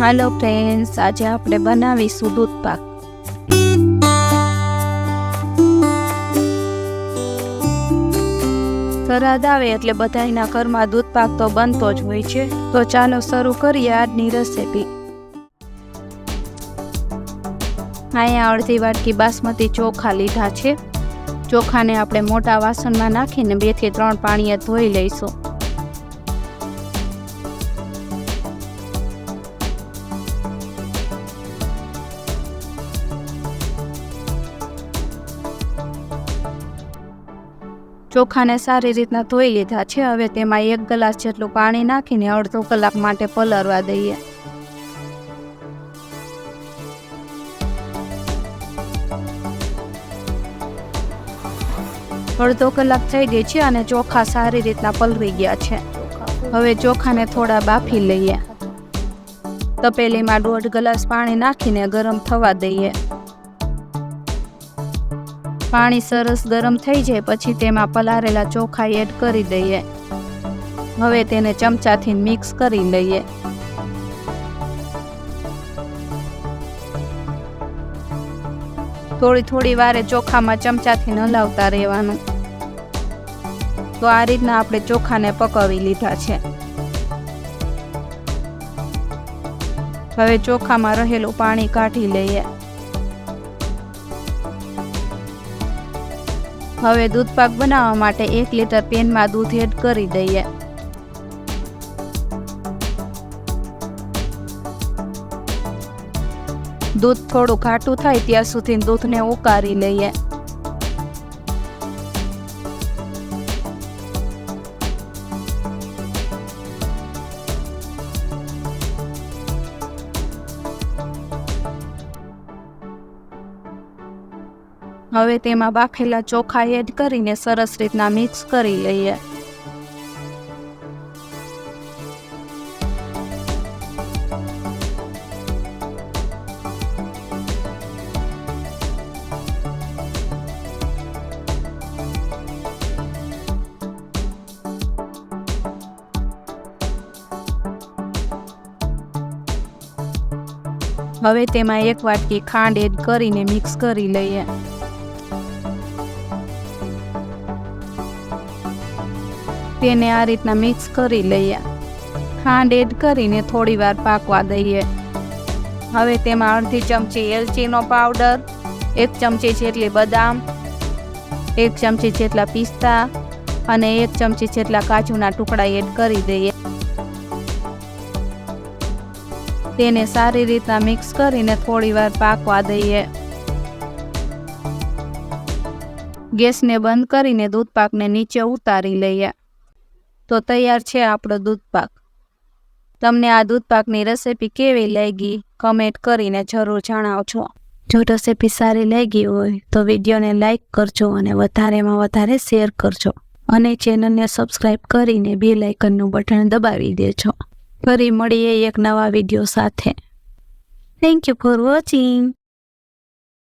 હાલો friends આજે આપણે બનાવીશું દૂધ પાક. શ્રાદ્ધ આવે એટલે બધાના ઘરમાં દૂધ પાક તો બનતો જ હોય છે. તો ચાલો શરૂ કરીએ આજની રેસીપી અહીંયા અડધી વાટકી બાસમતી ચોખા લીધા છે. ચોખાને આપણે મોટા વાસણમાં નાખીને બેથી ત્રણ પાણીએ ધોઈ લઈશું. ચોખાને સારી રીતના ધોઈ લીધા છે. હવે તેમાં એક ગ્લાસ જેટલું પાણી નાખીને અડધો કલાક માટે પલળવા દઈએ. અડધો કલાક થઈ ગઈ છે અને ચોખા સારી રીતના પલળી ગયા છે. હવે ચોખાને થોડા બાફી લઈએ. તપેલીમાં દોઢ ગ્લાસ પાણી નાખીને ગરમ થવા દઈએ. પાણી સરસ ગરમ થઈ જાય, પછી તેમાં પલારેલા ચોખા એડ કરી દઈએ. હવે તેને ચમચાથી મિક્સ કરી લઈએ. થોડી થોડી વારે ચોખામાં ચમચાથી હલાવતા રહેવાનું. તો આ રીતના આપણે ચોખાને પકવી લીધા છે. હવે ચોખામાં રહેલું પાણી કાઢી લઈએ. હવે દૂધપાક બનાવવા માટે એક લીટર પેનમાં દૂધ એડ કરી દઈએ. દૂધ થોડું ઘાટું થાય ત્યાં સુધી દૂધને ઉકાળી લઈએ. હવે તેમાં બાફેલા ચોખા એડ કરીને સરસ રીતના મિક્સ કરી લઈએ. હવે તેમાં એક વાટકી ખાંડ એડ કરીને મિક્સ કરી લઈએ. તેને આ રીતના મિક્સ કરી લઈએ. ખાંડ એડ કરીને થોડીવાર પાકવા દઈએ. હવે તેમાં અડધી ચમચી એલચીનો પાવડર એક ચમચી જેટલી બદામ, એક ચમચી જેટલા પિસ્તા અને એક ચમચી જેટલા કાજુના ટુકડા એડ કરી દઈએ. તેને સારી રીતના મિક્સ કરીને થોડીવાર પાકવા દઈએ. ગેસને બંધ કરીને દૂધપાકને નીચે ઉતારી લઈએ. તો તૈયાર છે આપણો દૂધ પાક. તમને આ દૂધ પાકની રેસીપી કેવી લાગી? કમેન્ટ કરીને જરૂર જણાવજો. જો રેસીપી સારી લાગી હોય તો વિડીયોને લાઇક કરજો અને વધારેમાં વધારે શેર કરજો. અને ચેનલને સબસ્ક્રાઈબ કરીને બે લાઇકનનું બટન દબાવી દેજો. ફરી મળીએ એક નવા વીડિયો સાથે. Thank you for watching